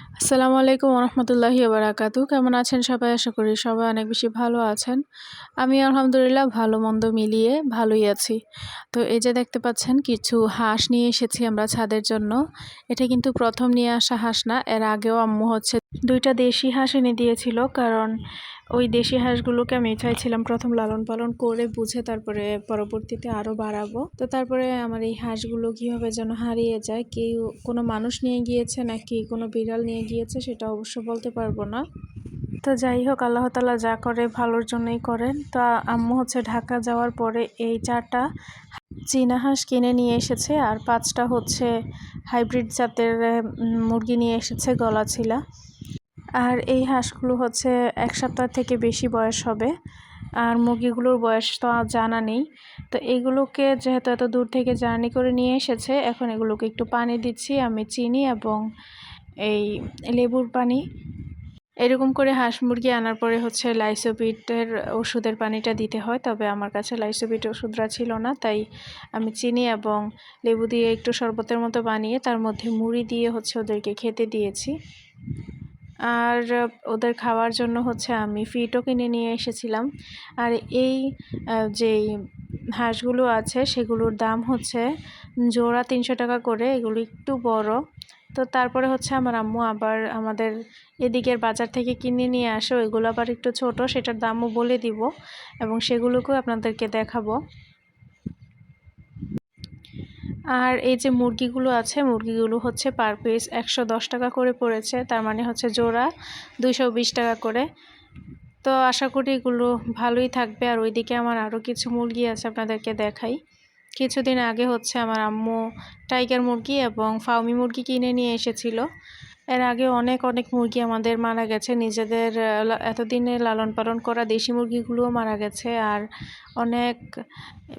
আসসালামু আলাইকুম রহমতুল্লাহি বারাকাতু কেমন আছেন সবাই? আশা করি সবাই অনেক বেশি ভালো আছেন। আমি আলহামদুলিল্লাহ ভালো মন্দ মিলিয়ে ভালোই আছি। তো এই যে দেখতে পাচ্ছেন, কিছু হাঁস নিয়ে এসেছি আমরা ছাদের জন্য। এটা কিন্তু প্রথম নিয়ে আসা হাঁস না, এর আগেও আম্মু হচ্ছে দুইটা দেশি হাঁস এনে দিয়েছিল কারণ ওই দেশি হাঁসগুলোকে আমি চাইছিলাম প্রথম লালন পালন করে বুঝে তারপরে পরবর্তীতে আরও বাড়াবো। তো তারপরে আমার এই হাঁসগুলো কীভাবে যেন হারিয়ে যায়, কেউ কোনো মানুষ নিয়ে গিয়েছে নাকি কোনো বিড়াল নিয়ে গিয়েছে সেটা অবশ্য বলতে পারব না। তো যাই হোক, আল্লাহ তালা যা করে ভালোর জন্যই করেন। তো আম্মু হচ্ছে ঢাকা যাওয়ার পরে এই চারটা চীনা হাঁস কিনে নিয়ে এসেছে আর পাঁচটা হচ্ছে হাইব্রিড জাতের মুরগি নিয়ে এসেছে গলাছিলা। আর এই হাঁসগুলো হচ্ছে এক সপ্তাহ থেকে বেশি বয়স হবে। আর মুরগিগুলোর বয়স তো জানা নেই। তো এগুলোকে যেহেতু এত দূর থেকে জার্নি করে নিয়ে এসেছে, এখন এগুলোকে একটু পানি দিচ্ছি, আমি চিনি এবং এই লেবুর পানি। এরকম করে হাঁস মুরগি আনার পরে হচ্ছে লাইসোপিটের ওষুধের পানিটা দিতে হয়, তবে আমার কাছে লাইসোপিট ওষুধরা ছিল না, তাই আমি চিনি এবং লেবু দিয়ে একটু শরবতের মতো বানিয়ে তার মধ্যে মুড়ি দিয়ে হচ্ছে ওদেরকে খেতে দিয়েছি। আর ওদের খাওয়ার জন্য হচ্ছে আমি ফিটও কিনে নিয়ে এসেছিলাম। আর এই যেই হাঁসগুলো আছে সেগুলোর দাম হচ্ছে জোড়া তিনশো টাকা করে, এগুলো একটু বড়। তো তারপরে হচ্ছে আমার আম্মু আবার আমাদের এদিকের বাজার থেকে কিনে নিয়ে আসে, ওইগুলো আবার একটু ছোট, সেটার দামও বলে দিব এবং সেগুলোকেও আপনাদেরকে দেখাবো। আর এই যে মুরগিগুলো আছে, মুরগিগুলো হচ্ছে পার পিস একশো দশ টাকা করে পড়েছে, তার মানে হচ্ছে জোড়া দুইশো বিশ টাকা করে। তো আশা করি এগুলো ভালোই থাকবে। আর ওইদিকে আমার আরও কিছু মুরগি আছে আপনাদেরকে দেখাই। কিছুদিন আগে হচ্ছে আমার আম্মু টাইগার মুরগি এবং ফাউমি মুরগি কিনে নিয়ে এসেছিল। এর আগে অনেক অনেক মুরগি আমাদের মারা গেছে। নিজেদের এতদিনে লালন পালন করা দেশি মুরগিগুলোও মারা গেছে আর অনেক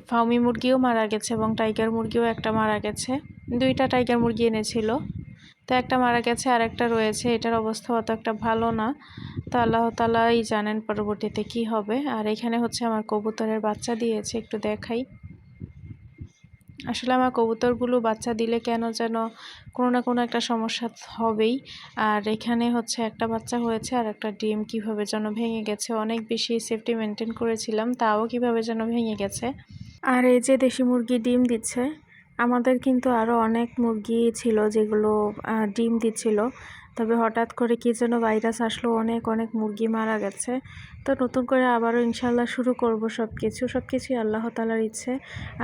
ফাউমি মুরগিও মারা গেছে এবং টাইগার মুরগিও একটা মারা গেছে। দুইটা টাইগার মুরগি এনেছিল। তো একটা মারা গেছে আর একটা রয়েছে। এটার অবস্থা অত একটা ভালো না। তো আল্লাহ তালাই জানেন পরবর্তীতে কি হবে। আর এখানে হচ্ছে আমার কবুতরের বাচ্চা দিয়েছে, একটু দেখাই। আসলে আমার কবুতরগুলো বাচ্চা দিলে কেন যেন কোনো না কোনো একটা সমস্যা হবেই। আর এখানে হচ্ছে একটা বাচ্চা হয়েছে আর একটা ডিম কীভাবে যেন ভেঙে গেছে। অনেক বেশি সেফটি মেনটেন করেছিলাম, তাও কীভাবে যেন ভেঙে গেছে। আর এই যে দেশি মুরগি ডিম দিচ্ছে আমাদের কিন্তু আরও অনেক মুরগি ছিল যেগুলো ডিম দিচ্ছিল। তবে হঠাৎ করে কী যেন ভাইরাস আসলো, অনেক অনেক মুরগি মারা গেছে। তো নতুন করে আবারও ইনশাল্লাহ শুরু করব সব কিছু সব কিছুই আল্লাহ তালার ইচ্ছে।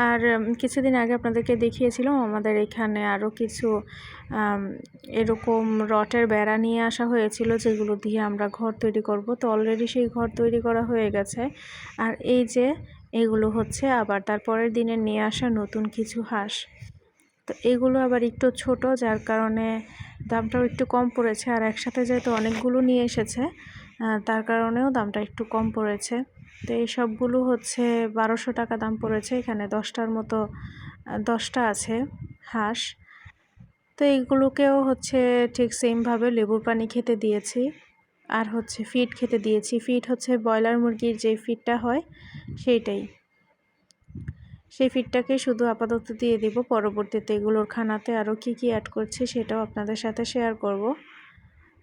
আর কিছুদিন আগে আপনাদেরকে দেখিয়েছিলাম আমাদের এখানে আরও কিছু এরকম রটের বেড়া নিয়ে আসা হয়েছিল যেগুলো দিয়ে আমরা ঘর তৈরি করব। তো অলরেডি সেই ঘর তৈরি করা হয়ে গেছে। আর এই যে এগুলো হচ্ছে আবার তারপরের দিনে নিয়ে আসা নতুন কিছু হাঁস। তো এগুলো আবার একটু ছোট, যার কারণে দামটাও একটু কম পড়েছে। আর একসাথে যেহেতু অনেকগুলো নিয়ে এসেছে তার কারণেও দামটা একটু কম পড়েছে। তো এই সবগুলো হচ্ছে বারোশো টাকা দাম পড়েছে। এখানে দশটার মতো দশটা আছে হাঁস। তো এইগুলোকেও হচ্ছে ঠিক সেমভাবে লেবুর পানি খেতে দিয়েছি। আর হচ্ছে ফিড খেতে দিয়েছি। ফিড হচ্ছে ব্রয়লার মুরগির যে ফিডটা হয় সেইটাই। সেই ফিডটাকে শুধু আপাতত দিয়ে দিব। পরবর্তীতে এগুলোর খানাতে আরও কি কি অ্যাড করছি সেটাও আপনাদের সাথে শেয়ার করব।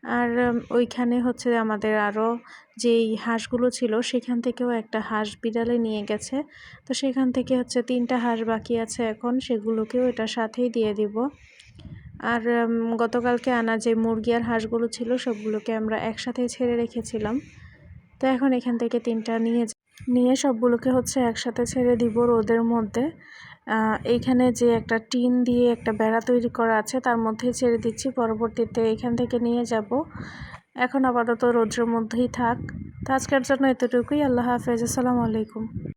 আর ওইখানে হচ্ছে আমাদের আরও যেই হাঁসগুলো ছিল সেখান থেকেও একটা হাঁস বিড়ালে নিয়ে গেছে। তো সেখান থেকে হচ্ছে তিনটা হাঁস বাকি আছে এখন। সেগুলোকেও এটার সাথেই দিয়ে দিব। আর গতকালকে আনা যে মুরগি আর হাঁসগুলো ছিল সবগুলোকে আমরা একসাথে ছেড়ে রেখেছিলাম। তো এখন এখান থেকে তিনটা নিয়ে নিয়ে সবগুলোকে হচ্ছে একসাথে ছেড়ে দিব রোদের মধ্যে। এইখানে যে একটা টিন দিয়ে একটা বেড়া তৈরি করা আছে তার মধ্যেই ছেড়ে দিচ্ছি, পরবর্তীতে এখান থেকে নিয়ে যাব। এখন আপাতত রোদ্রের মধ্যেই থাক। তো আজকের জন্য এতটুকুই। আল্লাহ হাফেজ। আসসালামু আলাইকুম।